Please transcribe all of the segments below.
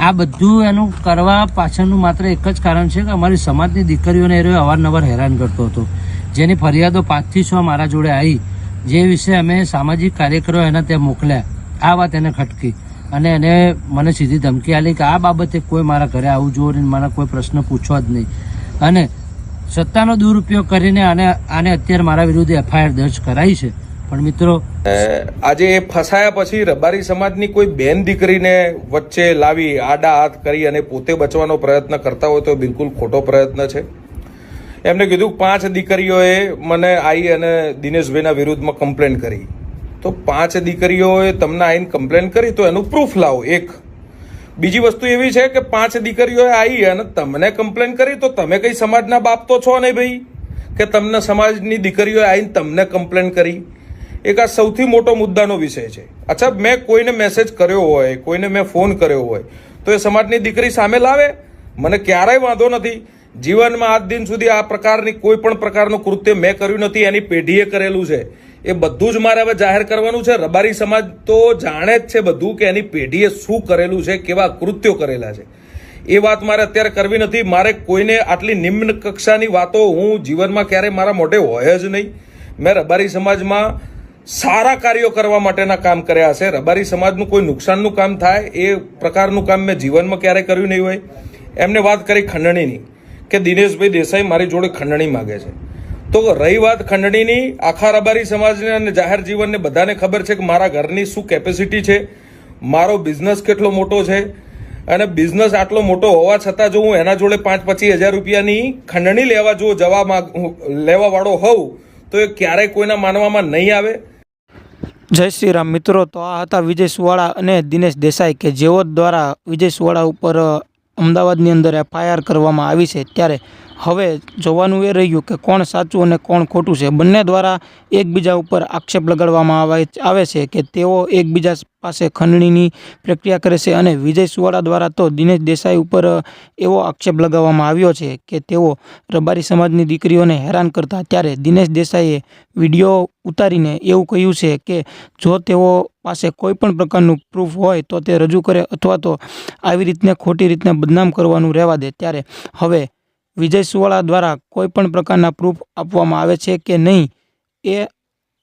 આ બધું એનું કરવા પાછળનું માત્ર એક જ કારણ છે કે અમારી સમાજની દીકરીઓને એ અવારનવાર હેરાન કરતો હતો. જેની ફરિયાદો પાંચથી છ મારા જોડે આવી, જે વિશે અમે સામાજિક કાર્યકરો એના ત્યાં મોકલ્યા. આ વાત એને ખટકી અને એને મને સીધી ધમકી આલી કે આ બાબતે કોઈ મારા ઘરે આવું જોવો નહીં, મારા કોઈ પ્રશ્ન પૂછવા જ નહીં. અને સત્તાનો દુરુપયોગ કરીને આને આને અત્યારે મારા વિરુદ્ધ એફઆઈઆર દર્જ કરાઈ છે. પણ મિત્રો આજે ફસાયા પછી રબારી સમાજની કોઈ બેન દીકરીને વચ્ચે લાવી આડા હાથ કરી અને પોતે બચવાનો પ્રયત્ન કરતા હોય તો બિલકુલ ખોટો પ્રયત્ન છે. એમને કીધું, પાંચ દીકરીઓએ મને આવી અને દિનેશભાઈના વિરુદ્ધમાં કમ્પ્લેન કરી. તો પાંચ દીકરીઓએ તમને આવીને કમ્પ્લેન કરી તો એનું પ્રૂફ લાવો, એક. બીજી વસ્તુ એવી છે કે પાંચ દીકરીઓએ આવી અને તમને કમ્પ્લેન કરી તો તમે કઈ સમાજના બાપ તો છો નહીં ભાઈ? કે તમને સમાજની દીકરીઓએ આવીને તમને કમ્પ્લેન કરી? એક આ સૌથી મોટો મુદ્દાનો વિષય છે. અચ્છા, મેં કોઈને મેસેજ કર્યો હોય, કોઈને મેં ફોન કર્યો હોય, તો એ સમાજની દીકરી સામે લાવે? મને ક્યારેય વાંધો નથી. જીવનમાં આજ દિન સુધી આ પ્રકારની કોઈ પણ પ્રકારનું કૃત્ય મેં કર્યું નથી, એની પેઢીએ કરેલું છે. એ બધું જ મારે હવે જાહેર કરવાનું છે. રબારી સમાજ તો જાણે જ છે બધું કે એની પેઢીએ શું કરેલું છે, કેવા કૃત્યો કરેલા છે. એ વાત મારે અત્યારે કરવી નથી. મારે કોઈને આટલી નિમ્ન કક્ષાની વાતો હું જીવનમાં ક્યારેય મારા મોઢે હોય જ નહીં. મેં રબારી સમાજમાં સારા કાર્યો કરવા માટેના કામ કર્યા છે રબારી સમાજનું કોઈ નુકસાનનું કામ થાય, એ પ્રકારનું કામ મેં જીવનમાં ક્યારેય કર્યું નહીં હોય. એમને વાત કરી ખંડણીની, કે દિનેશભાઈ દેસાઈ મારી જોડે ખંડણી માગે છે. તો રહી વાત ખંડણીની, આખા રબારી સમાજને અને જાહેર જીવનને બધાને ખબર છે કે મારા ઘરની શું કેપેસિટી છે, મારો બિઝનેસ કેટલો મોટો છે, અને બિઝનેસ આટલો મોટો હોવા છતાં જો હું એના જોડે પાંચ પચીસ હજાર રૂપિયાની ખંડણી લેવા જો જવા માગ, લેવાવાળો હોઉં, તો એ ક્યારેય કોઈના માનવામાં નહીં આવે. જય શ્રી રામ મિત્રો, તો આ હતા વિજય સુવાળા અને દિનેશ દેસાઈ કે જેઓ દ્વારા વિજય સુવાળા ઉપર અમદાવાદની અંદર એફઆઈઆર કરવામાં આવી છે. ત્યારે હવે જોવાનું એ રહ્યું કે કોણ સાચું અને કોણ ખોટું છે. બંને દ્વારા એકબીજા ઉપર આક્ષેપ લગાડવામાં આવે છે કે તેઓ એકબીજા પાસે ખંડણીની પ્રક્રિયા કરે છે અને વિજય સુવાળા દ્વારા તો દિનેશ દેસાઈ ઉપર એવો આક્ષેપ લગાવવામાં આવ્યો છે કે તેઓ રબારી સમાજની દીકરીઓને હેરાન કરતા. ત્યારે દિનેશ દેસાઈએ વીડિયો ઉતારીને એવું કહ્યું છે કે જો તેઓ પાસે કોઈ પણ પ્રકારનું પ્રૂફ હોય તો તે રજૂ કરે અથવા તો આવી રીતને ખોટી રીતને બદનામ કરવાનું રહેવા દે. ત્યારે હવે વિજય સુવાળા દ્વારા કોઈ પણ પ્રકારના પ્રૂફ આપવામાં આવે છે કે નહીં એ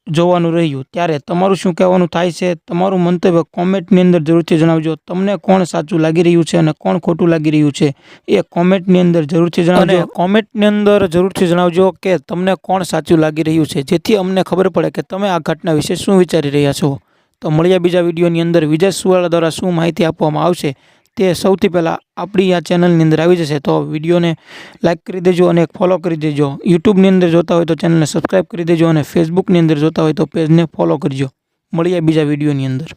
જોવાનું રહ્યું. ત્યારે તમારું શું કહેવાનું થાય છે? તમારું મંતવ્ય કોમેન્ટની અંદર જરૂરથી જણાવજો. તમને કોણ સાચું લાગી રહ્યું છે અને કોણ ખોટું લાગી રહ્યું છે એ કોમેન્ટની અંદર જરૂરથી જણાવજો. કોમેન્ટની અંદર જરૂરથી જણાવજો કે તમને કોણ સાચું લાગી રહ્યું છે? જેથી અમને ખબર પડે કે તમે આ ઘટના વિશે શું વિચારી રહ્યા છો. તો મળ્યા બીજા વિડીયોની અંદર. વિજય સુવાળા દ્વારા શું માહિતી આપવામાં આવશે? તે સૌથી પહેલાં આપણી આ ચેનલની અંદર આવી જશે. તો વિડીયોને લાઇક કરી દેજો અને ફોલો કરી દેજો. યુટ્યુબની અંદર જોતા હોય તો ચેનલને સબસ્ક્રાઈબ કરી દેજો અને ફેસબુકની અંદર જોતા હોય તો પેજને ફોલો કરજો. મળીએ બીજા વિડીયોની અંદર.